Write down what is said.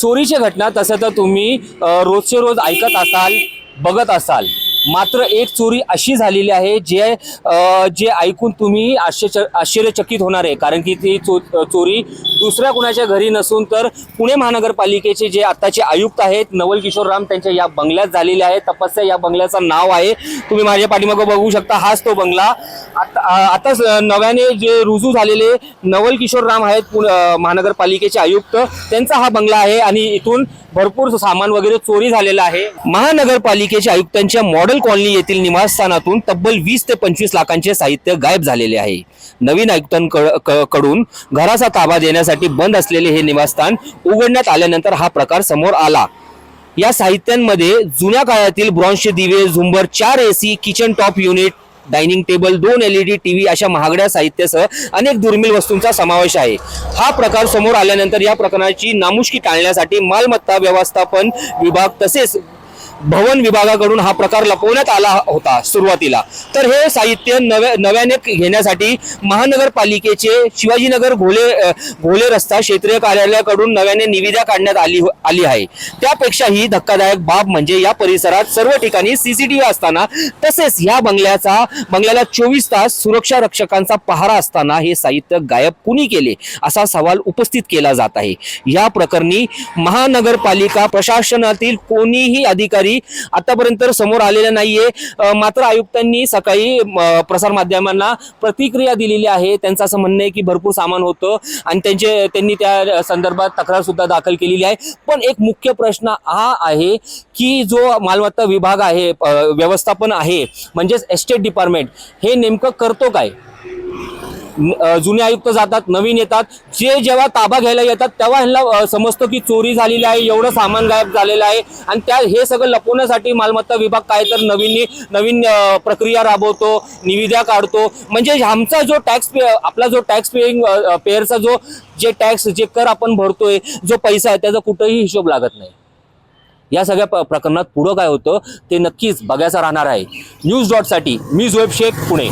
चोरीच्या घटना तसं तर तुम्ही रोजचे रोज ऐकत असाल बघत असाल. मात्र एक चोरी अशी झालेली आहे जे जे ऐकून तुम्ही आश्चर्य आश्चर्यचकित होणार आहे. कारण की ती चो चोरी दुसऱ्या कुणाच्या घरी नसून तर पुणे महानगरपालिकेचे जे आत्ताचे आयुक्त आहेत नवल किशोर राम त्यांच्या या बंगल्यात झालेले आहे तपस्या या बंगल्याचं नाव आहे. तुम्ही माझ्या पाठीमागं बघू शकता हाच तो बंगला. आता आताच नव्याने जे रुजू झालेले नवल किशोर राम आहेत पुणे महानगरपालिकेचे आयुक्त त्यांचा हा बंगला आहे आणि इथून भरपूर सामान वगैरे चोरी झालेलं आहे. महानगरपालिकेच्या आयुक्तांच्या मॉडेल कॉलनी येथील निवासस्थानातून तब्बल वीस ते पंचवीस लाखांचे साहित्य गायब झालेले आहे. नवीन आयुक्तांकडून घराचा ताबा देण्यासाठी बंद असलेले हे निवासस्थान उघडण्यात आल्यानंतर हा प्रकार समोर आला. या साहित्यांमध्ये जुन्या काळातील ब्रॉन्झचे दिवे झुंबर चार AC kitchen top unit dining table दोन एलईडी टीव्ही अशा महागड्या साहित्यासह अनेक दुर्मिळ वस्तूंचा समावेश आहे. हा प्रकार समोर आल्यानंतर या प्रकरणाची नामुष्की टाळण्यासाठी मालमत्ता व्यवस्थापन विभाग तसेच भवन विभागाकडून हा प्रकार लपवण्यात आला होता सुरुवातीला. तर हे साहित्य नव्या नव्याने घेण्यासाठी महानगरपालिकेचे शिवाजीनगर घोले घोले रस्ता क्षेत्रीय कार्यालयाकडून नव्याने निविदा काढण्यात आली हो, आली आहे. त्यापेक्षाही धक्कादायक बाब म्हणजे या परिसरात सर्व ठिकाणी सीसीटीव्ही असताना तसेच या बंगल्याचा बंगल्याला चोवीस तास सुरक्षा रक्षकांचा पहारा असताना हे साहित्य गायब कुणी केले असा सवाल उपस्थित केला जात आहे. या प्रकरणी महानगरपालिका प्रशासनातील कोणीही अधिकारी आतापर्यंत समोर आलेलं नाहीये. मात्र आयुक्तांनी सकाळी प्रसारमाध्यमांना प्रतिक्रिया दिलेली आहे. त्यांचं असं म्हणणं आहे की भरपूर सामान होतं आणि त्यांचे त्यांनी त्या संदर्भात तक्रार सुद्धा दाखल केलेली आहे. पण एक मुख्य प्रश्न हा आहे की जो मालमत्ता विभाग आहे व्यवस्थापन आहे म्हणजेच एस्टेट डिपार्टमेंट हे नेमकं करतो काय? जुने आयुक्त जातात नवीन येतात. जे जेव्हा ताबा घ्यायला येतात तेव्हा ह्यांना समजतं की चोरी झालेली आहे एवढं सामान गायब झालेलं आहे. आणि त्या हे सगळं लपवण्यासाठी मालमत्ता विभाग काय तर नवीन नवीन प्रक्रिया राबवतो निविदा काढतो. म्हणजे आमचा जो टॅक्स पे आपला जो टॅक्स पेईंग पेअरचा जो जे टॅक्स जे कर आपण भरतोय जो पैसा आहे त्याचा कुठंही हिशोब लागत नाही. या सगळ्या प्रकरणात पुढं काय होतं ते नक्कीच बघायचं राहणार आहे. न्यूज डॉटसाठी मी झोएब शेख पुणे.